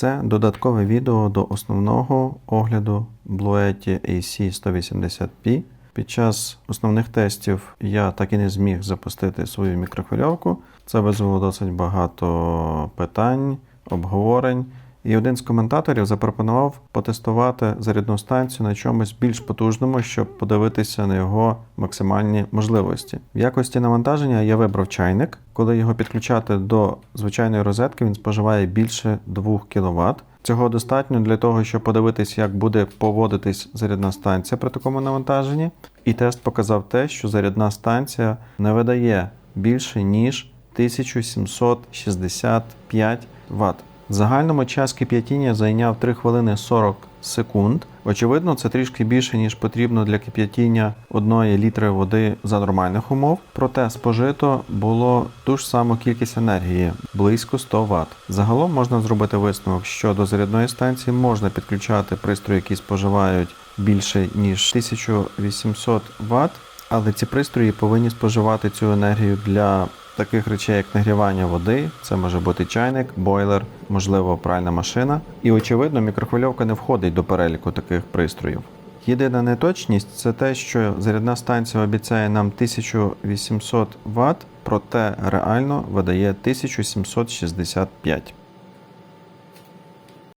Це додаткове відео до основного огляду Bluetti AC180P. Під час основних тестів я так і не зміг запустити свою мікрохвильовку. Це визвело досить багато питань, обговорень. І один з коментаторів запропонував потестувати зарядну станцію на чомусь більш потужному, щоб подивитися на його максимальні можливості. В якості навантаження я вибрав чайник. Коли його підключати до звичайної розетки, він споживає більше 2 кВт. Цього достатньо для того, щоб подивитися, як буде поводитись зарядна станція при такому навантаженні. І тест показав те, що зарядна станція не видає більше ніж 1765 Вт. В загальному час кип'ятіння зайняв 3 хвилини 40 секунд. Очевидно, це трішки більше, ніж потрібно для кип'ятіння 1 літри води за нормальних умов. Проте спожито було ту ж саму кількість енергії близько 100 Вт. Загалом можна зробити висновок, що до зарядної станції можна підключати пристрої, які споживають більше ніж 1800 Вт, але ці пристрої повинні споживати цю енергію для таких речей, як нагрівання води, це може бути чайник, бойлер, можливо, пральна машина. І очевидно, мікрохвильовка не входить до переліку таких пристроїв. Єдина неточність це те, що зарядна станція обіцяє нам 1800 Вт, проте реально видає 1765.